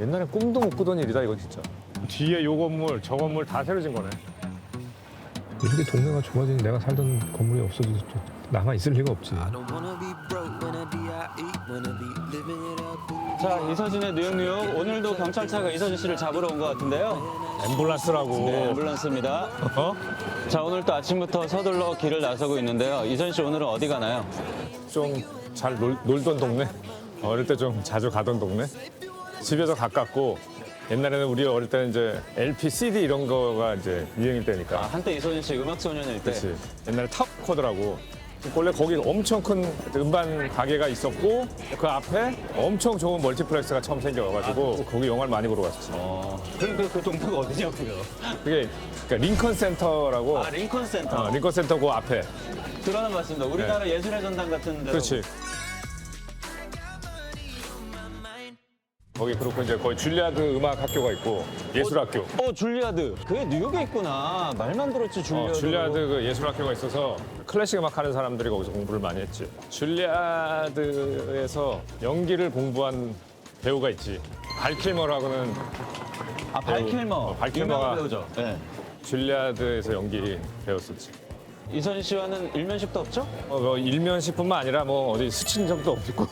옛날에 꿈도 못 꾸던 일이다 이거 진짜. 뒤에 요 건물 저 건물 다 새로 진 거네. 이렇게 동네가 좋아지니 내가 살던 건물이 없어져도 또 남아 있을 리가 없지. Up. 자, 이서진의 뉴욕 뉴욕. 오늘도 경찰차가 이서진 씨를 잡으러 온 것 같은데요. 앰뷸런스라고. 네, 앰뷸런스입니다. 어? 자, 오늘 또 아침부터 서둘러 길을 나서고 있는데요. 이서진 씨 오늘은 어디 가나요? 좀 잘 놀던 동네. 어릴 때 좀 자주 가던 동네. 집에서 가깝고 옛날에는 우리 어릴 때는 이제 LP, CD 이런 거가 이제 유행일 아, 때니까. 한때 이서진 씨 음악 소년일 때. 그렇지. 옛날에 탑코드라고. 원래 거기 엄청 큰 음반 가게가 있었고 그 앞에 엄청 좋은 멀티플렉스가 처음 생겨가지고 거기 영화를 많이 보러 갔었지. 어, 그럼 그, 그 동네가 어디냐고요? 그게 그러니까 링컨 센터라고. 아, 링컨 센터. 어, 링컨 센터 그 앞에. 들어는 봤습니다. 우리나라 예술의 전당 같은 데. 네. 그렇지. 거기 그렇고 이제 거기 줄리아드 음악 학교가 있고 예술 학교. 어, 줄리아드. 그게 뉴욕에 있구나. 말만 들었지, 줄리아드. 어, 줄리아드 그 예술 학교가 있어서 클래식 음악 하는 사람들이 거기서 공부를 많이 했지. 줄리아드에서 연기를 공부한 배우가 있지. 발킬머라고는 아, 발킬머. 어, 발킬머가- 유명한 배우죠. 네. 줄리아드에서 연기 배웠었지. 이서진 씨와는 일면식도 없죠? 어, 뭐 일면식뿐만 아니라 뭐 어디 스친 적도 없고.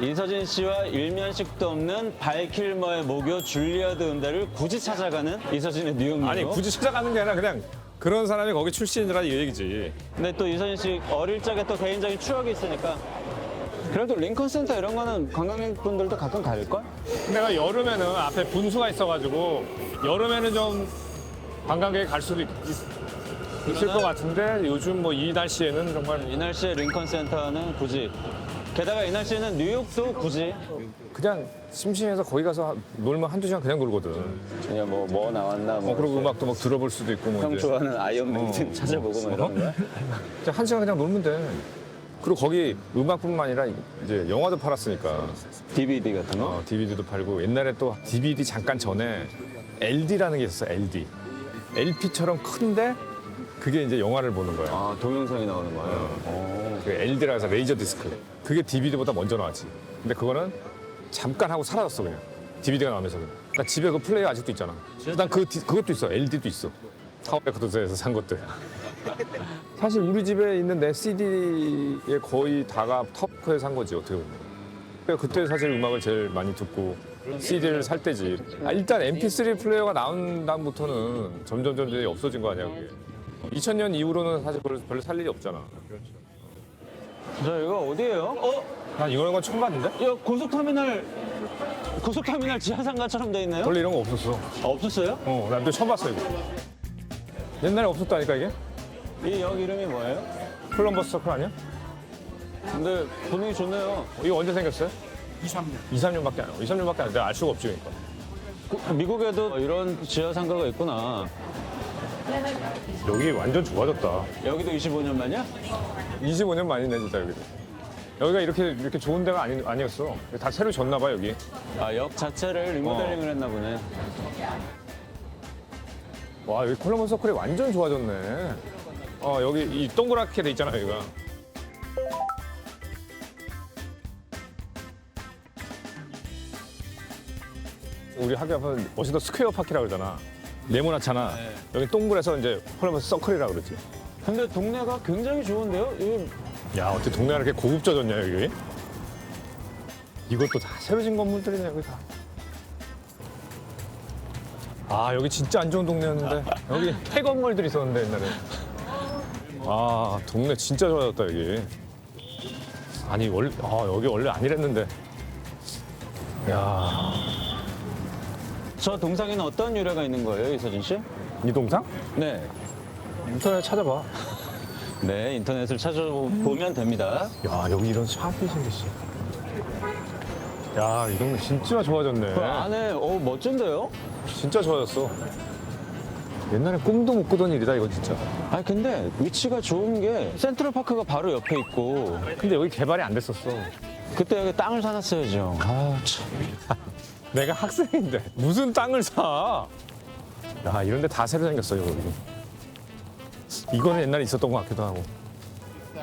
이서진 씨와 일면식도 없는 발킬머의 모교 줄리아드 음대를 굳이 찾아가는 이서진의 뉴욕 아니. 굳이 찾아가는 게 아니라 그냥 그런 사람이 거기 출신이라 이 얘기지. 근데 또 이서진 씨 어릴 적에 또 개인적인 추억이 있으니까 그래도 링컨 센터 이런 거는 관광객분들도 가끔 갈걸? 내가 여름에는 앞에 분수가 있어가지고 여름에는 좀 관광객이 갈 수도 있, 을것 같은데 요즘 뭐 이 날씨에는 정말 이 날씨에 링컨 센터는 굳이 게다가 이 날씨에는 뉴욕도 굳이 그냥 심심해서 거기 가서 놀면 한두 시간 그냥 놀거든. 그냥 뭐 뭐 나왔나 뭐 그리고 음악도 막 들어볼 수도 있고 뭐 형 이제. 좋아하는 아이언 메이든 찾아보고 뭐 이런 거야? 그냥 한 시간 그냥 놀면 돼. 그리고 거기 음악뿐만 아니라 이제 영화도 팔았으니까 DVD 같은 거? 어, DVD도 팔고 옛날에 또 DVD 잠깐 전에 LD라는 게 있었어 LD. LP처럼 큰데 그게 이제 영화를 보는 거야. 아 동영상이 나오는 거예요? 그 LD라 해서 레이저 디스크. 그게 DVD보다 먼저 나왔지. 근데 그거는 잠깐 하고 사라졌어 그냥. DVD가 나오면서. 나 집에 그 플레이어 아직도 있잖아. 난 그 그것도 있어. LD도 있어. 타워레코드에서 산 것들. 사실 우리 집에 있는 내 CD의 거의 다가 터프에 산 거지 어떻게 보면. 그러니까 그때 사실 음악을 제일 많이 듣고 CD를 살 때지. 아, 일단 MP3 플레이어가 나온 다음부터는 점점 점점 없어진 거 아니야 그게. 2000년 이후로는 사실 별로, 별로 살 일이 없잖아. 저 이거 어디예요? 어? 난 이런 건 처음 봤는데? 야 고속터미널 고속터미널 지하상가처럼 돼 있네요? 원래 이런 거 없었어. 아, 없었어요? 어, 난또 처음 봤어 이거. 옛날에 없었다니까 이게? 이 역 이름이 뭐예요? 콜럼버스 서클 아니야? 근데 분위기 좋네요. 어, 이거 언제 생겼어요? 2, 3년. 2, 3년밖에 안 해. 2, 3년밖에 안 돼. 내가 알 수가 없지 그러니까. 그, 미국에도 이런 지하상가가 있구나. 여기 완전 좋아졌다. 여기도 25년 만이야? 25년 만이네 진짜 여기도. 여기가 이렇게 이렇게 좋은 데가 아니, 아니었어. 다 새로 졌나 봐 여기. 아, 역 자체를 리모델링을 했나 보네. 와 여기 콜럼버스 서클이 완전 좋아졌네. 어 여기 이 동그랗게 돼 있잖아 여기가. 우리 학교 앞은 멋있는 스퀘어 파키라고 그러잖아. 네모나잖아. 여기 동그래서 이제 콜럼버스 서클이라고 그러지. 근데 동네가 굉장히 좋은데요? 이 야 어떻게 동네가 이렇게 고급져졌냐 여기? 이것도 다 새로 진 건물들이네 여기 다. 아 여기 진짜 안 좋은 동네였는데 여기 폐건물들이 있었는데 옛날에. 아 동네 진짜 좋아졌다 여기. 아니 원래 아 여기 원래 아니랬는데. 야이 저 동상에는 어떤 유래가 있는 거예요, 이서진 씨? 동상? 네. 인터넷 찾아봐. 네, 인터넷을 찾아보면 됩니다. 야 여기 이런 샵이 생겼어. 야이 동네 진짜 좋아졌네. 그 안에 어 멋진데요? 진짜 좋아졌어. 옛날에 꿈도 못 꾸던 일이다 이거 진짜. 아니 근데 위치가 좋은 게 센트럴 파크가 바로 옆에 있고 근데 여기 개발이 안 됐었어. 그때 여기 땅을 사놨어야죠. 아 참. 내가 학생인데 무슨 땅을 사? 야 이런 데 다 새로 생겼어 여기. 이거는 옛날에 있었던 것 같기도 하고.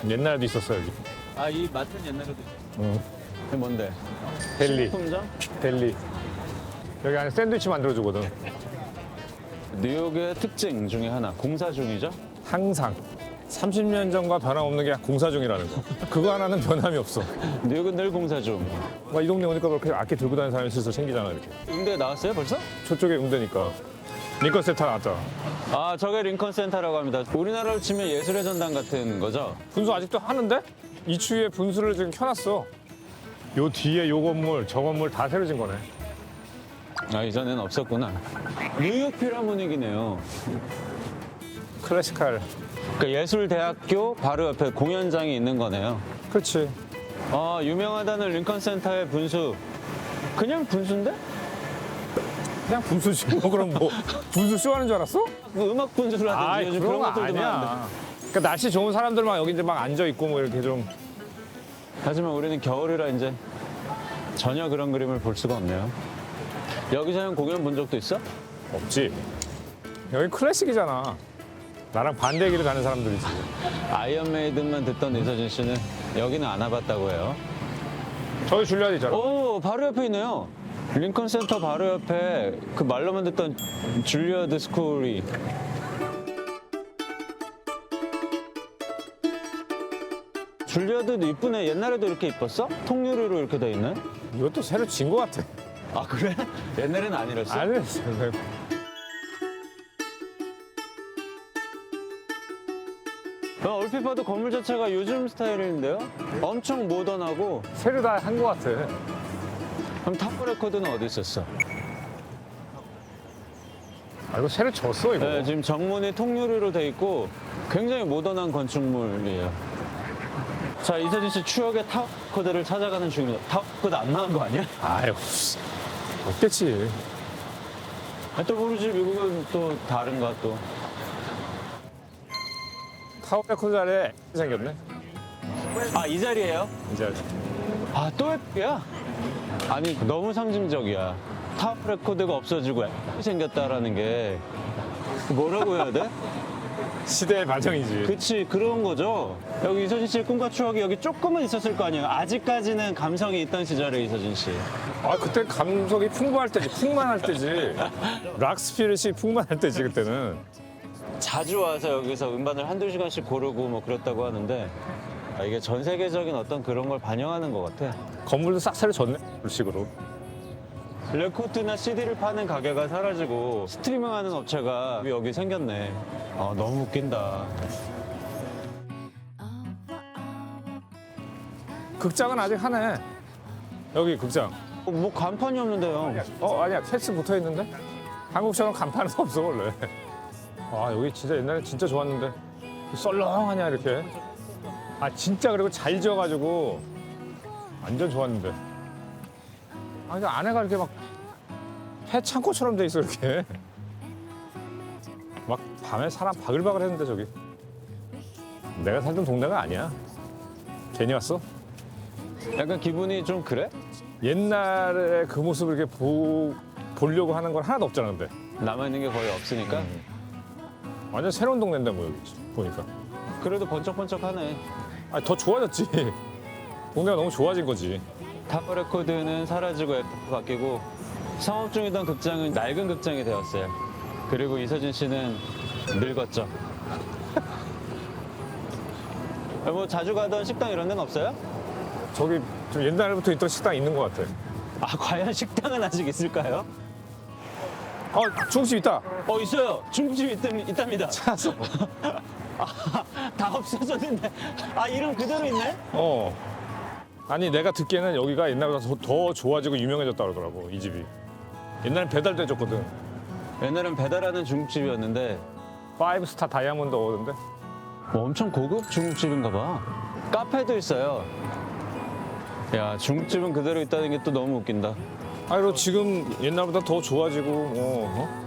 옛날에도 있었어 여기. 아 이 마트는 옛날에도 응. 이게 뭔데? 델리, 식품점? 델리. 여기 안에 샌드위치 만들어주거든. 뉴욕의 특징 중에 하나 공사 중이죠. 항상 30년 전과 변함없는 게 공사 중이라는 거. 그거 하나는 변함이 없어. 뉴욕은 늘 공사 중. 막 이 동네 오니까 그렇게 악기 들고 다니는 사람이 슬슬 생기잖아 이렇게. 응대 나왔어요 벌써? 저쪽에 응대니까. 링컨 센터 나왔잖아. 아 저게 링컨 센터라고 합니다. 우리나라로 치면 예술의 전당 같은 거죠. 분수 아직도 하는데? 이 추위에 분수를 지금 켜놨어. 요 뒤에 요 건물, 저 건물 다 새로 진 거네. 아 이전에는 없었구나. 뉴욕 필하모닉이네요. 클래시칼. 그러니까 예술대학교 바로 옆에 공연장이 있는 거네요. 그렇지. 아 유명하다는 링컨 센터의 분수. 그냥 분수인데? 그냥 분수지. 뭐 그럼 뭐 분수 쇼 하는 줄 알았어? 뭐 음악 분수라든지 아이 요즘 그런 거 것들도 많은데. 아니야. 그러니까 날씨 좋은 사람들만 여기 이제 막 앉아 있고 뭐 이렇게 좀 하지만 우리는 겨울이라 이제 전혀 그런 그림을 볼 수가 없네요. 여기서 형 공연 본 적도 있어? 없지. 여기 클래식이잖아. 나랑 반대 길을 가는 사람들이지. 아이언 메이든만 듣던 이서진 씨는 여기는 안 와봤다고 해요. 저기 줄리아드 있잖아. 오, 바로 옆에 있네요. 링컨 센터 바로 옆에 그 말로만 듣던 줄리어드 스쿨이. 줄리어드도 이쁘네. 옛날에도 이렇게 이뻤어? 통유리로 이렇게 돼 있는? 이것도 새로 진거 같아. 아 그래? 옛날엔 아니랬어? 아니, 얼핏 봐도 건물 자체가 요즘 스타일인데요? 엄청 모던하고 새로 다한거 같아. 그럼 타프 레코드는 어디 있었어? 아, 이거 새로 졌어, 이거. 네, 지금 정문이 통유리로 돼 있고 굉장히 모던한 건축물이에요. 자, 이서진 씨 추억의 타워 코드를 찾아가는 중입니다. 타워 코드 안 나온 거 아니야? 아유, 없겠지. 아, 또 모르지, 미국은 또 다른가 또. 레코드 자리에 생겼네. 아, 이 자리예요? 이제 아, 또 F야? 아니, 너무 상징적이야. 타워 레코드가 없어지고 F 생겼다라는 게 뭐라고 해야 돼? 시대의 반영이지. 그치 그런 거죠. 여기 이서진 씨의 꿈과 추억이 여기 조금은 있었을 거 아니에요. 아직까지는 감성이 있던 시절에 이서진 씨. 아, 그때 감성이 풍부할 때지, 풍만할 때지. 락스피릿이 풍만할 때지, 그때는. 자주 와서 여기서 음반을 한두 시간씩 고르고 뭐 그랬다고 하는데 아, 이게 전 세계적인 어떤 그런 걸 반영하는 것 같아. 건물도 싹 새로 졌네, 그런 식으로. 레코드나 CD를 파는 가게가 사라지고 스트리밍하는 업체가 여기 생겼네. 아 너무 웃긴다. 극장은 아직 하네. 여기 극장. 어, 뭐 간판이 없는데요. 어, 아니야. 캐스 붙어 있는데? 한국처럼 간판은 없어, 원래. 아, 여기 진짜 옛날에 진짜 좋았는데. 썰렁하냐, 이렇게. 아, 진짜 그리고 잘 지어가지고 완전 좋았는데. 아, 근데 안에가 이렇게 막 해창고처럼 돼 있어, 이렇게. 막 밤에 사람 바글바글 했는데, 저기. 내가 살던 동네가 아니야. 괜히 왔어? 약간 기분이 좀 그래? 옛날에 그 모습을 이렇게 보, 보려고 하는 건 하나도 없잖아, 근데. 남아 있는 게 거의 없으니까. 완전 새로운 동네인데, 뭐, 여기 보니까. 그래도 번쩍번쩍하네. 아니, 더 좋아졌지. 동네가 너무 좋아진 거지. 타워 레코드는 사라지고 F 바뀌고 상업 중이던 극장은 낡은 극장이 되었어요. 그리고 이서진 씨는 늙었죠. 뭐 자주 가던 식당 이런 데는 없어요? 저기 좀 옛날부터 있던 식당 있는 것 같아. 아 과연 식당은 아직 있을까요? 어, 중국집 있다. 어 있어요. 중국집 있, 있답니다. 찾았어. 아, 다 없어졌는데 아 이름 그대로 있네? 어. 아니, 내가 듣기에는 여기가 옛날보다 더, 더 좋아지고 유명해졌다 그러더라고, 이 집이. 옛날엔 배달도 해줬거든. 옛날엔 배달하는 중국집이었는데 파이브 스타 다이아몬드 어든데 뭐 엄청 고급 중국집인가 봐. 카페도 있어요. 야 중국집은 그대로 있다는 게 또 너무 웃긴다. 아니, 로 지금 옛날보다 더 좋아지고, 어, 어?